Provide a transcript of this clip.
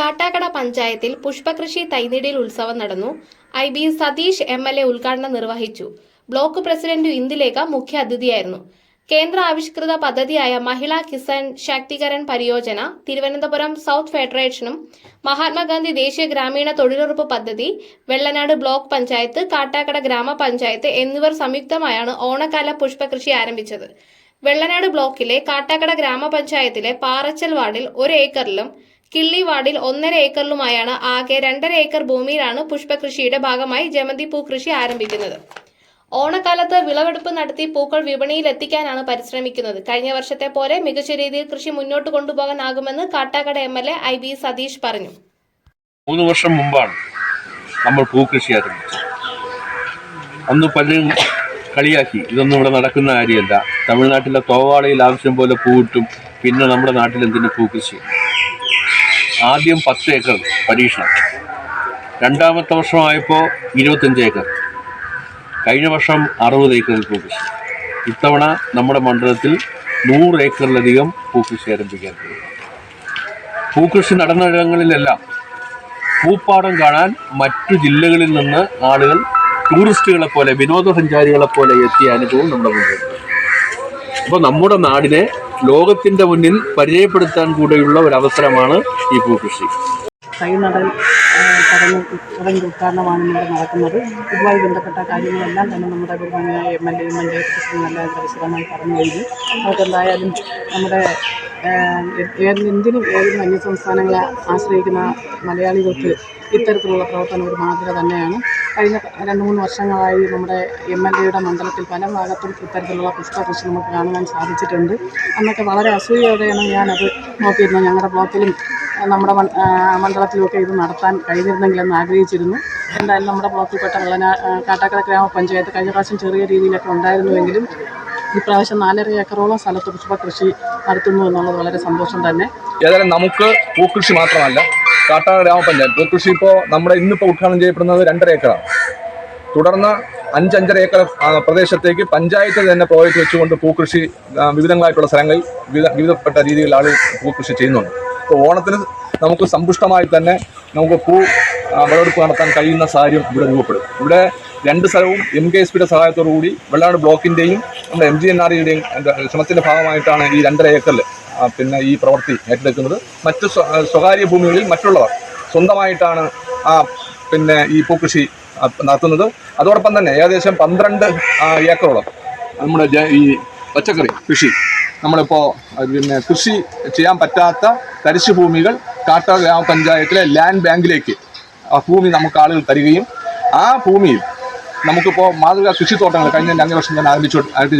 കാട്ടാക്കട പഞ്ചായത്തിൽ പുഷ്പകൃഷി തൈനിടിൽ ഉത്സവം നടന്നു. I B Satish M L A ഉദ്ഘാടനം നിർവഹിച്ചു. ബ്ലോക്ക് പ്രസിഡന്റ് ഇന്ദുലേഖ മുഖ്യ അതിഥിയായിരുന്നു. കേന്ദ്ര ആവിഷ്കൃത പദ്ധതിയായ മഹിളാ കിസാൻ ശാക്തീകരൺ പരിയോജന തിരുവനന്തപുരം സൗത്ത് ഫെഡറേഷനും മഹാത്മാഗാന്ധി ദേശീയ ഗ്രാമീണ തൊഴിലുറപ്പ് പദ്ധതി വെള്ളനാട് ബ്ലോക്ക് പഞ്ചായത്ത് കാട്ടാക്കട ഗ്രാമപഞ്ചായത്ത് എന്നിവർ സംയുക്തമായാണ് ഓണക്കാല പുഷ്പകൃഷി ആരംഭിച്ചത്. വെള്ളനാട് ബ്ലോക്കിലെ കാട്ടാക്കട ഗ്രാമപഞ്ചായത്തിലെ പാറച്ചൽ വാർഡിൽ ഒരു ഏക്കറിലും കിള്ളി വാർഡിൽ ഒന്നര ഏക്കറിലുമായാണ് ആകെ രണ്ടര ഏക്കർ ഭൂമിയിലാണ് പുഷ്പകൃഷിയുടെ ഭാഗമായി ജമന്തി കൃഷി ആരംഭിക്കുന്നത്. ഓണക്കാലത്ത് വിളവെടുപ്പ് നടത്തി പൂക്കൾ വിപണിയിൽ എത്തിക്കാനാണ് പരിശ്രമിക്കുന്നത്. കഴിഞ്ഞ വർഷത്തെ പോലെ മികച്ച രീതിയിൽ കൃഷി മുന്നോട്ട് കൊണ്ടുപോകാനാകുമെന്ന് Kattakada M L A I B Satish പറഞ്ഞു. മൂന്ന് വർഷം മുമ്പാണ് നമ്മൾ പൂക്കൃഷി ആരംഭിച്ചത്. അന്ന് പലരും കളിയാക്കി. ഇതൊന്നും ഇവിടെ നടക്കുന്ന കാര്യമല്ല. തമിഴ്നാട്ടിലെ തോവാളയിൽ ആവശ്യം പോലെ പൂവിട്ടും പിന്നെ നമ്മുടെ നാട്ടിൽ എന്തിന് പൂക്കൃഷി? ആദ്യം പത്ത് ഏക്കർ പരീക്ഷണം. രണ്ടാമത്തെ വർഷമായപ്പോൾ ഇരുപത്തഞ്ച് ഏക്കർ. കഴിഞ്ഞ വർഷം അറുപത് ഏക്കറിൽ പൂക്കൃഷി. ഇത്തവണ നമ്മുടെ മണ്ഡലത്തിൽ നൂറ് ഏക്കറിലധികം പൂക്കൃഷി ആരംഭിക്കാൻ പൂക്കൃഷി നടന്നിടങ്ങളിലെല്ലാം പൂപ്പാടം കാണാൻ മറ്റു ജില്ലകളിൽ നിന്ന് ആളുകൾ ടൂറിസ്റ്റുകളെ പോലെ വിനോദസഞ്ചാരികളെ പോലെ എത്തിയ അനുഭവം നമ്മുടെ മുന്നിലുണ്ട്. അപ്പോൾ നമ്മുടെ നാടിനെ ലോകത്തിന്റെ മുന്നിൽ പരിചയപ്പെടുത്താൻ കൂടെയുള്ള ഒരു അവസരമാണ് ഈ പൂക്കൃഷി. തൈനടൽ ചടങ്ങ് ചടങ്ങ് ഉദ്ഘാടനമാണ് ഇവിടെ നടക്കുന്നത്. ഇതുമായി ബന്ധപ്പെട്ട കാര്യങ്ങളെല്ലാം തന്നെ നമ്മുടെ ബഹുമാനായ എം എൽ എ എല്ലാം ഇവിടെ വിശദമായി പറഞ്ഞു കഴിഞ്ഞു. അവർക്കെന്തായാലും നമ്മുടെ എന്തിനും ഏതിനും അന്യസംസ്ഥാനങ്ങളെ ആശ്രയിക്കുന്ന മലയാളികൾക്ക് ഇത്തരത്തിലുള്ള പ്രവർത്തനം ഒരു മാതൃക തന്നെയാണ്. കഴിഞ്ഞ രണ്ട് മൂന്ന് വർഷങ്ങളായി നമ്മുടെ എം എൽ എയുടെ മണ്ഡലത്തിൽ പല ഭാഗത്തും ഇത്തരത്തിലുള്ള പുഷ്പകൃഷി നമുക്ക് കാണുവാൻ സാധിച്ചിട്ടുണ്ട്. അന്നൊക്കെ വളരെ അസൂയയോടെയാണ് ഞാനത് നോക്കിയിരുന്നത്. ഞങ്ങളുടെ ബ്ലോക്കിലും നമ്മുടെ മണ്ഡലത്തിലുമൊക്കെ ഇത് നടത്താൻ കഴിഞ്ഞിരുന്നെങ്കിലെന്ന് ആഗ്രഹിച്ചിരുന്നു. എന്തായാലും നമ്മുടെ ബ്ലോക്കിൽപ്പെട്ട വെള്ളനാ കാട്ടാക്കട ഗ്രാമപഞ്ചായത്ത് കഴിഞ്ഞ പ്രാവശ്യം ചെറിയ രീതിയിലൊക്കെ ഉണ്ടായിരുന്നുവെങ്കിലും ഇപ്രാവശ്യം നാലര ഏക്കറോളം സ്ഥലത്ത് പുഷ്പകൃഷി നടത്തുന്നു എന്നുള്ളത് വളരെ സന്തോഷം തന്നെ. ഏതായാലും നമുക്ക് പൂക്കൃഷി മാത്രമല്ല കാട്ടാന ഗ്രാമപഞ്ചായത്ത്. പൂക്കൃഷി ഇപ്പോൾ നമ്മുടെ ഇന്നിപ്പോൾ ഉദ്ഘാടനം ചെയ്യപ്പെടുന്നത് രണ്ടര ഏക്കറാണ്. തുടർന്ന് അഞ്ചഞ്ചര ഏക്കർ പ്രദേശത്തേക്ക് പഞ്ചായത്തിൽ തന്നെ പ്രോജക്റ്റ് വെച്ചുകൊണ്ട് പൂക്കൃഷി വിവിധങ്ങളായിട്ടുള്ള സ്ഥലങ്ങളിൽ വിവിധ വിവിധപ്പെട്ട രീതിയിൽ ആളുകൾ പൂക്കൃഷി ചെയ്യുന്നുണ്ട്. അപ്പോൾ ഓണത്തിന് നമുക്ക് സമ്പുഷ്ടമായി തന്നെ നമുക്ക് പൂ വിളവെടുപ്പ് നടത്താൻ കഴിയുന്ന സാഹചര്യം ഇവിടെ രൂപപ്പെടും. ഇവിടെ രണ്ട് സ്ഥലവും എം കെ എസ് പിയുടെ സഹായത്തോടു കൂടി വെള്ളാട് ബ്ലോക്കിന്റെയും നമ്മുടെ എം ജി എൻ ആർ ഇയുടെയും ശ്രമത്തിന്റെ ഭാഗമായിട്ടാണ് ഈ രണ്ടര ഏക്കറിൽ പിന്നെ ഈ പ്രവൃത്തി ഏറ്റെടുക്കുന്നത് മറ്റ് സ്വ- സ്വകാര്യ ഭൂമികളിൽ മറ്റുള്ളവർ സ്വന്തമായിട്ടാണ് ആ പിന്നെ ഈ പൂക്കൃഷി നടത്തുന്നത്. അതോടൊപ്പം തന്നെ ഏകദേശം പന്ത്രണ്ട് ഏക്കറോളം നമ്മുടെ ഈ പച്ചക്കറി കൃഷി നമ്മളിപ്പോൾ പിന്നെ കൃഷി ചെയ്യാൻ പറ്റാത്ത തരിശു ഭൂമികൾ കാട്ട ഗ്രാമപഞ്ചായത്തിലെ ലാൻഡ് ബാങ്കിലേക്ക് ആ ഭൂമി നമുക്ക് ആളുകൾ തരികയും ആ ഭൂമിയിൽ നമുക്കിപ്പോൾ മാതൃക കൃഷിത്തോട്ടങ്ങൾ കഴിഞ്ഞ രണ്ട് വർഷം തന്നെ ആരംഭിച്ചു ആരംഭിച്ചു